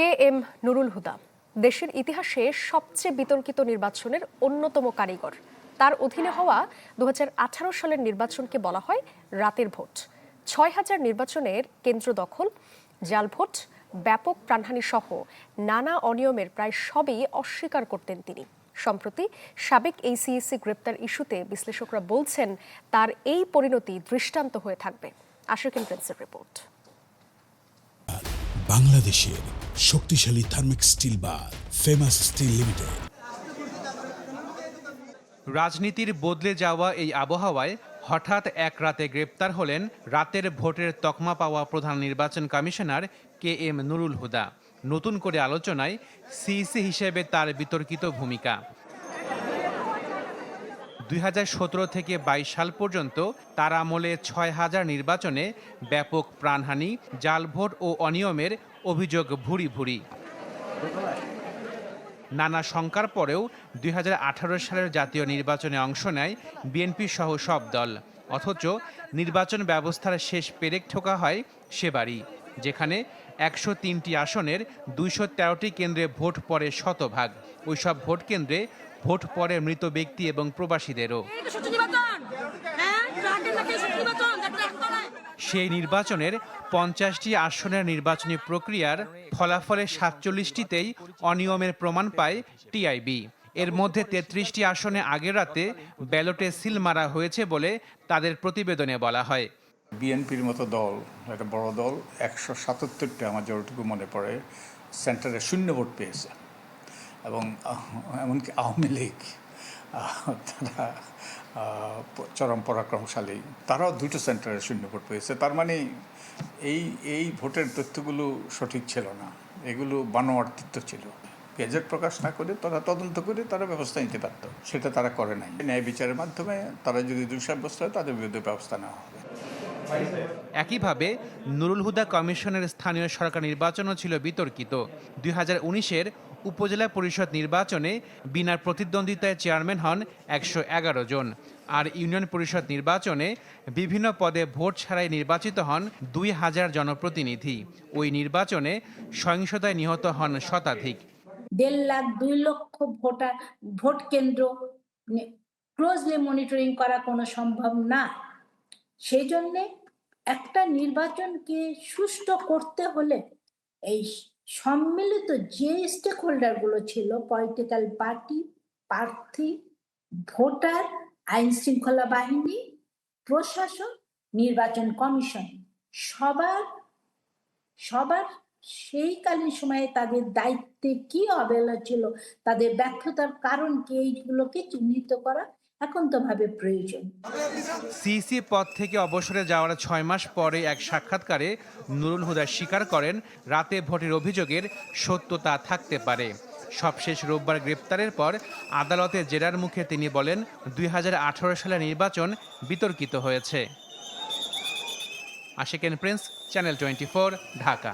কে M Nurul হুদা। দেশের ইতিহাসে সবচেয়ে বিতর্কিত নির্বাচনের অন্যতম কারিগর। তার অধীনে হওয়া দু হাজার আঠারো সালের নির্বাচনকে বলা হয় রাতের ভোট। ছয় হাজার নির্বাচনের কেন্দ্র দখল, জাল ভোট, ব্যাপক প্রাণহানি সহ নানা অনিয়মের প্রায় সবই অস্বীকার করতেন তিনি। সম্প্রতি সাবেক এই গ্রেপ্তার ইস্যুতে বিশ্লেষকরা বলছেন, তার এই পরিণতি দৃষ্টান্ত হয়ে থাকবে। আশিকিন প্রিন্সের রিপোর্ট। বাংলাদেশের শক্তিশালী থার্মিক স্টিল বা ফেমাস স্টিল লিমিটেড। রাজনীতির বদলে যাওয়া এই আবহাওয়ায় হঠাৎ এক রাতে গ্রেপ্তার হলেন রাতের ভোটের তকমা পাওয়া প্রধান নির্বাচন commissioner K M Nurul Huda. নতুন করে আলোচনায় সিইসি হিসেবে তার বিতর্কিত ভূমিকা। দুই হাজার সতেরো থেকে ২২ সাল পর্যন্ত তার আমলে ছয় হাজার নির্বাচনে ব্যাপক প্রাণহানি জাল ভোট ও অনিয়মের অভিযোগ ভুরি ভুরি। নানা শঙ্কার পরেও দুই হাজার আঠারো সালের জাতীয় নির্বাচনে অংশ নেয় বিএনপি সহ সব দল। অথচ নির্বাচন ব্যবস্থার শেষ পেরেক ঠোকা হয় সেবারই যেখানে একশো তিনটি আসনের দুইশো তেরোটি কেন্দ্রে ভোট পড়ে শতভাগ। ওইসব ভোট কেন্দ্রে ভোট পড়ে মৃত ব্যক্তি এবং প্রবাসীদেরও। হয় সেই নির্বাচনের পঞ্চাশটি আসনের নির্বাচনী প্রক্রিয়ার ফলাফলে সাতচল্লিশটিতেই অনিয়মের প্রমাণ পায় টিআইবি। এর মধ্যে তেত্রিশটি আসনে আগের রাতে ব্যালটে সিল মারা হয়েছে বলে তাদের প্রতিবেদনে বলা হয়। বিএনপির মতো দল, একটা বড় দল, একশো সাতাত্তরটা আমার যতটুকু মনে পড়ে, সেন্টারে শূন্য ভোট পেয়েছে। এবং এমনকি আওয়ামী লীগ তারা চরম পরাক্রমশালী, তারাও দুটো সেন্টারে শূন্য ভোট পেয়েছে। তার মানে এই এই ভোটের তথ্যগুলো সঠিক ছিল না। এগুলো বানোয়ার তথ্য ছিল। গেজেট প্রকাশ না করে তারা তদন্ত করে তারা ব্যবস্থা নিতে পারত। সেটা তারা করে নাই। ন্যায় বিচারের মাধ্যমে তারা যদি দোষ সাব্যস্ত হয়, তাদের বিরুদ্ধে ব্যবস্থা নেওয়া হবে। একইভাবে নুরুল হুদা কমিশনের স্থানীয় সরকার নির্বাচনও ছিল বিতর্কিত। দুই হাজার উনিশের উপজেলা পরিষদ নির্বাচনে বিনা প্রতিদ্বন্দ্বিতায় চেয়ারম্যান হন একশো এগারো জন। আর ইউনিয়ন পরিষদ নির্বাচনে বিভিন্ন পদে ভোট ছাড়াই নির্বাচিত হন দুই হাজার জনপ্রতিনিধি। ওই নির্বাচনে সহিংসতায় নিহত হন শতাধিক। দেড় লাখ দুই লক্ষ ভোটার ভোট কেন্দ্র ক্লোজলি মনিটরিং করা কোনো সম্ভব না। সেই জন্যে একটা নির্বাচনকে সুষ্ঠু করতে হলে এই সম্মিলিত যে স্টেক হোল্ডারগুলো ছিল পলিটিক্যাল পার্টি প্রার্থী, ভোটার আইন শৃঙ্খলা বাহিনী, প্রশাসন, নির্বাচন কমিশন, সবার সবার সেই কালীন সময়ে তাদের দায়িত্বে কি অবহেলা ছিল, তাদের ব্যর্থতার কারণ কি, এইগুলোকে চিহ্নিত করা একান্তভাবে প্রয়োজন। সিসি পদ থেকে অবসরে যাওয়ার ছয় মাস পরে এক সাক্ষাৎকারে নুরুল হুদা স্বীকার করেন, রাতে ভোটের অভিযোগের সত্যতা থাকতে পারে। সবশেষ রোববার গ্রেপ্তারের পর আদালতে জেরার মুখে তিনি বলেন, দুই হাজার সালের নির্বাচন বিতর্কিত হয়েছে। আশিকেন প্রিন্স, চ্যানেল টোয়েন্টি ঢাকা।